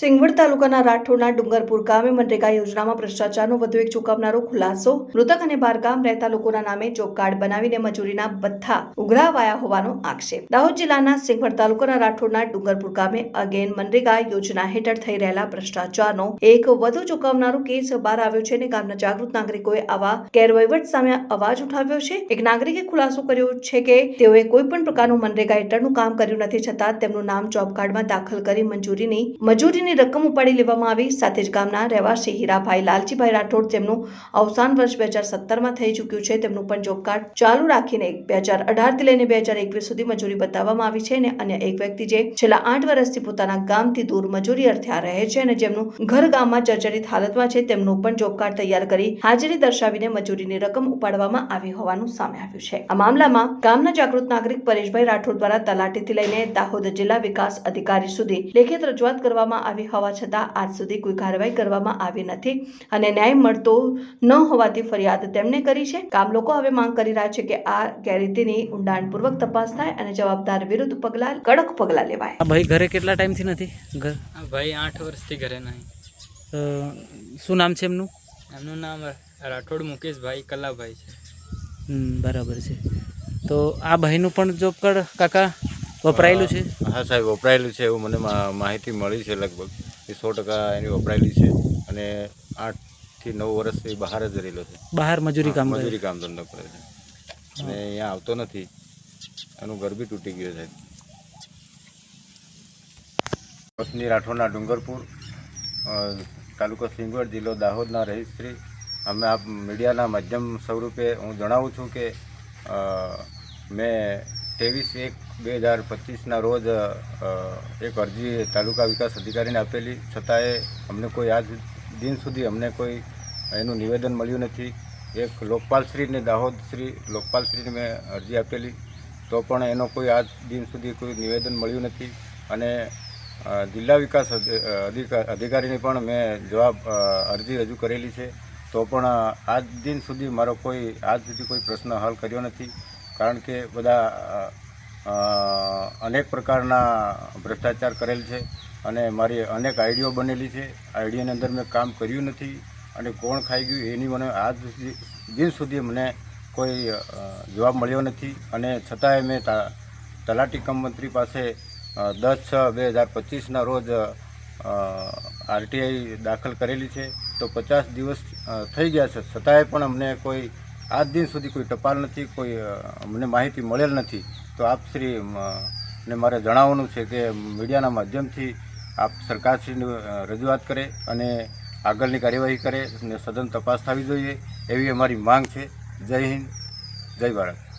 સિંગવડ તાલુકાના રાઠોડના ડુંગરપુર ગામે મનરેગા યોજનામાં ભ્રષ્ટાચારનો વધુ એક ચોંકાવનારો ખુલાસો. મૃતક અને બહારગામ રહેતા લોકોના નામે જોબ કાર્ડ બનાવીને મજૂરીના બધા ઉઘરાવાયા હોવાનો આક્ષેપ. દાહોદ જિલ્લાના સિંગવડ તાલુકાના રાઠોડના ડુંગરપુર ગામે અગેન મનરેગા યોજના હેઠળ થઈ રહેલા ભ્રષ્ટાચારનો એક વધુ ચોંકાવનારો કેસ બહાર આવ્યો છે અને ગામના જાગૃત નાગરિકોએ આવા ગેરવહીવટ સામે અવાજ ઉઠાવ્યો છે. એક નાગરિકે ખુલાસો કર્યો છે કે તેઓએ કોઈ પણ પ્રકારનું મનરેગા હેઠળનું કામ કર્યું નથી, છતાં તેમનું નામ જોબ કાર્ડમાં દાખલ કરી મંજૂરીની, મજૂરીની રકમ ઉપાડી લેવામાં આવી. સાથે જ ગામના રહેવાસી હીરાભાઈ લાલજીભાઈ રાઠોડ તેમનું અવસાન વર્ષ બે હજાર સત્તરમાં થઈ ચૂક્યું છે, તેમનું પણ જોબ કાર્ડ ચાલુ રાખીને બે હજાર અઢારથી લઈને બે હજાર એકવીસ સુધી મજૂરી બતાવવામાં આવી છે અને અન્ય એક વ્યક્તિ જે છેલ્લા આઠ વર્ષથી પોતાના ગામથી દૂર મજૂરી અર્થે આ રહે છે અને જેમનું ઘર ગામમાં જર્જરિત હાલતમાં છે, તેમનું પણ જોબ કાર્ડ તૈયાર કરી હાજરી દર્શાવીને મજૂરીની રકમ ઉપાડવામાં આવી હોવાનું સામે આવ્યું છે. આ મામલામાં ગામના જાગૃત નાગરિક પરેશભાઈ રાઠોડ દ્વારા તલાટીથી લઈને દાહોદ જિલ્લા વિકાસ અધિકારી સુધી લેખિત રજૂઆત કરવામાં આવી હોવા છતાં આજ સુધી કોઈ કાર્યવાહી કરવામાં આવી નથી અને ન્યાય મળતો ન હોવાથી ફરિયાદ તેમણે કરી છે. કામ લોકો હવે માંગ કરી રહ્યા છે કે આ ગેરરીતિની ઊંડાણપૂર્વક તપાસ થાય અને જવાબદાર વિરુદ્ધ પગલાં કડક પગલાં લેવાય. આ ભાઈ ઘરે કેટલા ટાઈમથી નથી? ઘર? ભાઈ આઠ વર્ષથી ઘરે નહીં. શું નામ છે એમનું? એમનું નામ રાઠોડ મુકેશભાઈ કલાભાઈ છે. હમ, બરાબર છે. તો આ ભાઈનું પણ જોબ કાકા? વપરાયેલું છે? હા સાહેબ વપરાયેલું છે એવું મને માહિતી મળી છે લગભગ. એ સો ટકા એની વપરાયેલી છે અને આઠથી નવ વર્ષથી બહાર જ રહેલો છે. બહાર મજૂરી કામ મજૂરી કામ ધંધો કરે છે. અને અહીંયા આવતો નથી. એનું ઘર બી તૂટી ગયું છે. પત્ની રાઠોડના ડુંગરપુર તાલુકો સિંગવડ જિલ્લો દાહોદના રહીશ્રી અમે આ મીડિયાના માધ્યમ સ્વરૂપે હું જણાવું છું કે મેં ત્રેવીસ એક બે હજાર પચીસના રોજ એક અરજી તાલુકા વિકાસ અધિકારીને આપેલી. છતાંય અમને કોઈ આજ દિન સુધી અમને કોઈ એનું નિવેદન મળ્યું નથી. એક લોકપાલશ્રીને, દાહોદશ્રી લોકપાલશ્રીને મેં અરજી આપેલી. તો પણ એનો કોઈ આજ દિન સુધી કોઈ નિવેદન મળ્યું નથી. અને જિલ્લા વિકાસ અધિકાર અધિકા- અધિકારીને પણ મેં જવાબ અરજી રજૂ કરેલી છે. તો પણ આજ દિન સુધી મારો કોઈ, આજ સુધી કોઈ પ્રશ્ન હલ કર્યો નથી. કારણ કે બધા અનેક પ્રકારના ભ્રષ્ટાચાર કરેલ છે અને મારી અનેક આઈડીઓ બનેલી છે. આઈડીઓની અંદર મેં કામ કર્યું નથી અને કોણ ખાઈ ગયું એની મને આજ સુધી, દિન સુધી મને કોઈ જવાબ મળ્યો નથી. અને છતાંય મેં તલાટી કમ મંત્રી પાસે દસ છ બે હજાર પચીસના રોજ આરટીઆઈ દાખલ કરેલી છે. તો પચાસ દિવસ થઈ ગયા છે. છતાંય પણ અમને કોઈ આજ દિન સુધી કોઈ ટપાલ નથી, કોઈ મને માહિતી મળેલ નથી. તો આપ શ્રી ને મારે જણાવવાનું છે કે મીડિયાના માધ્યમથી આપ સરકારશ્રીની રજૂઆત કરે અને આગળની કાર્યવાહી કરે અને સદન તપાસ થવી જોઈએ એવી અમારી માંગ છે. જય હિન્દ, જય ભારત.